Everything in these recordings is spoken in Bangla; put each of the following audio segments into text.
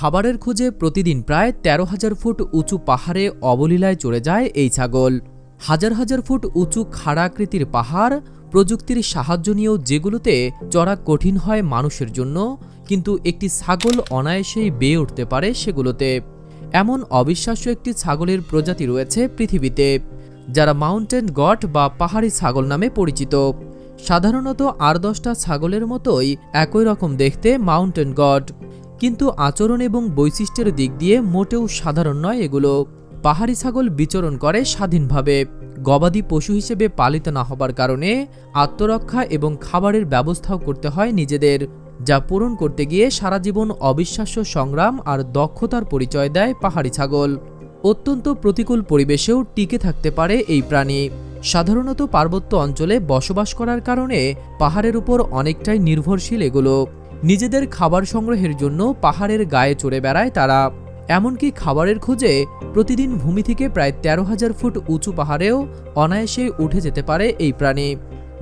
খাবারের খোঁজে প্রতিদিন প্রায় তেরো হাজার ফুট উঁচু পাহাড়ে অবলীলায় চড়ে যায় এই ছাগল। হাজার হাজার ফুট উঁচু খাড়াকৃতির পাহাড় প্রযুক্তির সাহায্য নিয়েও যেগুলোতে চড়া কঠিন হয় মানুষের জন্য, কিন্তু একটি ছাগল অনায়াসেই বেয়ে উঠতে পারে সেগুলোতে। এমন অবিশ্বাস্য একটি ছাগলের প্রজাতি রয়েছে পৃথিবীতে, যারা মাউন্টেন গট বা পাহাড়ি ছাগল নামে পরিচিত। সাধারণত আর দশটা ছাগলের মতোই একই রকম দেখতে মাউন্টেন গড কিন্তু আচরণ এবং বৈশিষ্ট্যের দিক দিয়ে মোটেও সাধারণ নয় এগুলো। পাহাড়ি ছাগল বিচরণ করে স্বাধীনভাবে। গবাদি পশু হিসেবে পালিত না হবার কারণে আত্মরক্ষা এবং খাবারের ব্যবস্থাও করতে হয় নিজেদের, যা পূরণ করতে গিয়ে সারা জীবন অবিশ্বাস্য সংগ্রাম আর দক্ষতার পরিচয় দেয় পাহাড়ি ছাগল। অত্যন্ত প্রতিকূল পরিবেশেও টিকে থাকতে পারে এই প্রাণী। সাধারণত পার্বত্য অঞ্চলে বসবাস করার কারণে পাহাড়ের উপর অনেকটাই নির্ভরশীল এগুলো। নিজেদের খাবার সংগ্রহের জন্য পাহাড়ের গায়ে চড়ে বেড়ায় তারা। এমনকি খাবারের খোঁজে প্রতিদিন ভূমি থেকে প্রায় তেরো হাজার ফুট উঁচু পাহাড়েও অনায়াসে উঠে যেতে পারে এই প্রাণী।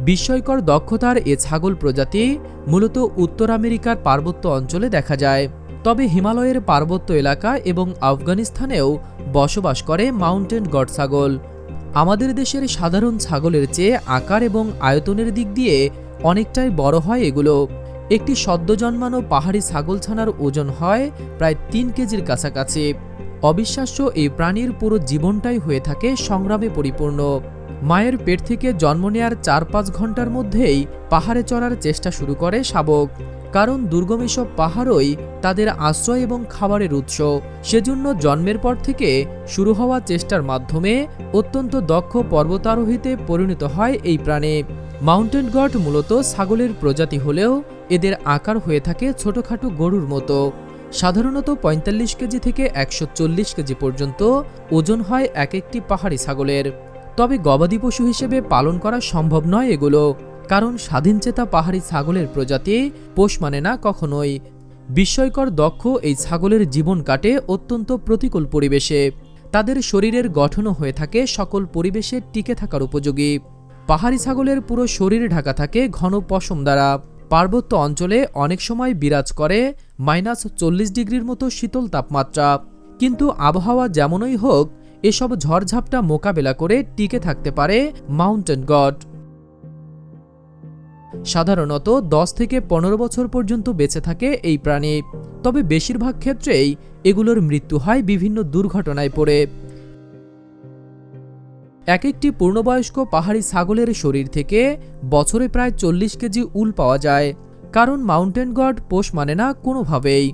বিস্ময়কর দক্ষতার এ ছাগল প্রজাতি মূলত উত্তর আমেরিকার পার্বত্য অঞ্চলে দেখা যায়। তবে হিমালয়ের পার্বত্য এলাকা এবং আফগানিস্তানেও বসবাস করে মাউন্টেন গড ছাগল। আমাদের দেশের সাধারণ ছাগলের চেয়ে আকার এবং আয়তনের দিক দিয়ে অনেকটাই বড় হয় এগুলো। একটি সদ্য জন্মানো পাহাড়ি ছাগলছানার ওজন হয় প্রায় তিন কেজির কাছাকাছি। অবিশ্বাস্য এই প্রাণীর পুরো জীবনটাই হয়ে থাকে সংগ্রামে পরিপূর্ণ। মায়ের পেট থেকে জন্ম নেয়ার চার পাঁচ ঘণ্টার মধ্যেই পাহাড়ে চড়ার চেষ্টা শুরু করে শাবক। কারণ দুর্গম এসব পাহাড়ই তাদের আশ্রয় এবং খাবারের উৎস। সেজন্য জন্মের পর থেকে শুরু হওয়া চেষ্টার মাধ্যমে অত্যন্ত দক্ষ পর্বতারোহীতে পরিণত হয় এই প্রাণী। মাউন্টেন গড মূলত ছাগলের প্রজাতি হলেও এদের আকার হয়ে থাকে ছোটখাটো গরুর মতো। সাধারণত ৪৫ কেজি থেকে একশো চল্লিশ কেজি পর্যন্ত ওজন হয় এক একটি পাহাড়ি ছাগলের। তবে গবাদি পশু হিসেবে পালন করা সম্ভব নয় এগুলো, কারণ স্বাধীনচেতা পাহাড়ি ছাগলের প্রজাতি পোষ মানে না কখনোই। বিস্ময়কর দক্ষ এই ছাগলের জীবন কাটে অত্যন্ত প্রতিকূল পরিবেশে। তাদের শরীরের গঠনও হয়ে থাকে সকল পরিবেশে টিকে থাকার উপযোগী। পাহাড়ি ছাগলের পুরো শরীর ঢাকা থাকে ঘন পশম দ্বারা। পার্বত্য অঞ্চলে অনেক সময় বিরাজ করে মাইনাস চল্লিশ ডিগ্রির মতো শীতল তাপমাত্রা। কিন্তু আবহাওয়া যেমনই হোক, এসব ঝড়ঝাপটা মোকাবেলা করে টিকে থাকতে পারে মাউন্টেন গড। সাধারণত দশ থেকে পনেরো বছর পর্যন্ত বেঁচে থাকে এই প্রাণী। তবে বেশিরভাগ ক্ষেত্রেই এগুলোর মৃত্যু হয় বিভিন্ন দুর্ঘটনায় পড়ে। এক একটি পূর্ণবয়স্ক পাহাড়ি ছাগলের শরীর থেকে বছরে প্রায় চল্লিশ কেজি উল পাওয়া যায়। কারণ মাউন্টেন গড পোষ মানে না কোনোভাবেই।